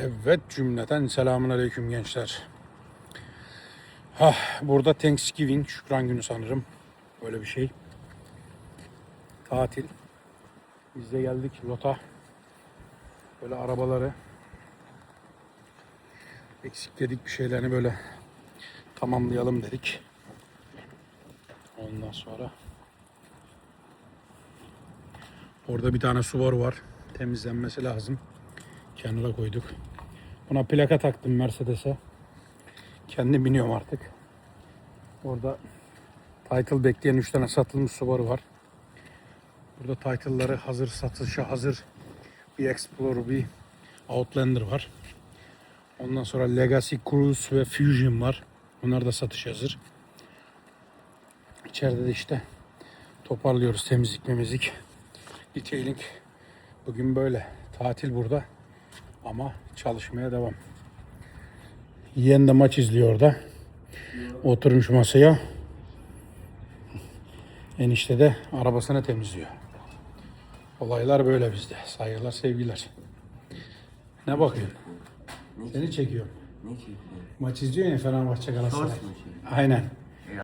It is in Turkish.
Evet cümleten selamun aleyküm gençler. Hah, burada Thanksgiving şükran günü sanırım. Böyle bir şey. Tatil. Biz de geldik Lota. Böyle arabaları eksikledik bir şeylerini böyle tamamlayalım dedik. Ondan sonra orada bir tane Subaru var. Temizlenmesi lazım. Kenara koyduk. Buna plaka taktım Mercedes'e. Kendim biniyorum artık. Orada title bekleyen 3 tane satılmış Subaru var. Burada title'ları hazır satışa hazır bir Explorer, bir Outlander var. Ondan sonra Legacy Cruise ve Fusion var. Bunlar da satış hazır. İçeride de işte toparlıyoruz temizlik memizlik. Detailing. Bugün böyle. Tatil burada. Ama çalışmaya devam. Yeğen de maç izliyor orada. Oturmuş masaya. Enişte de arabasını temizliyor. Olaylar böyle bizde. Saygılar, sevgiler. Ne bakıyorsun? Seni çekiyor? Maç izliyorsun ya Fenerbahçe Galatasaray. Aynen.